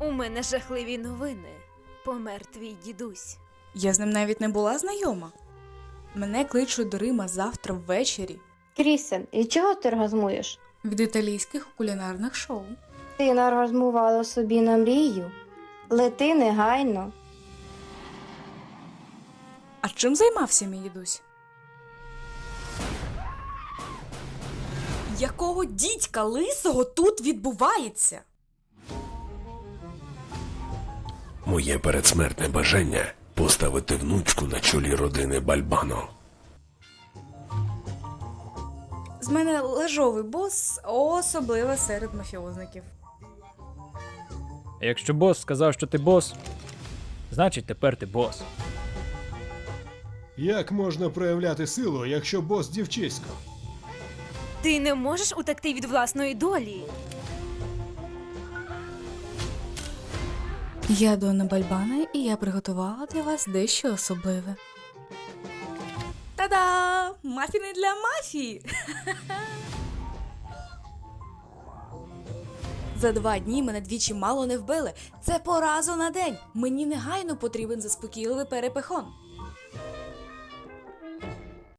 У мене жахливі новини. Помер твій дідусь. Я з ним навіть не була знайома. Мене кличуть до Рима завтра ввечері Крістен, і чого ти оргазмуєш? від італійських кулінарних шоу. Ти наргазмувала собі на мрію. Лети негайно. А чим займався мій дідусь? Якого дідька лисого тут відбувається? Моє передсмертне бажання поставити внучку на чолі родини Бальбано. З мене лежовий бос, особливо серед мафіозників. Якщо бос сказав, що ти бос, значить тепер ти бос. Як можна проявляти силу, якщо бос дівчисько? Ти не можеш утекти від власної долі. Я Дона Бальбана, і я приготувала для вас дещо особливе. Та-да! Мафіни для мафії! За два дні мене двічі мало не вбили. Це поразу на день. Мені негайно потрібен заспокійливий перепихон.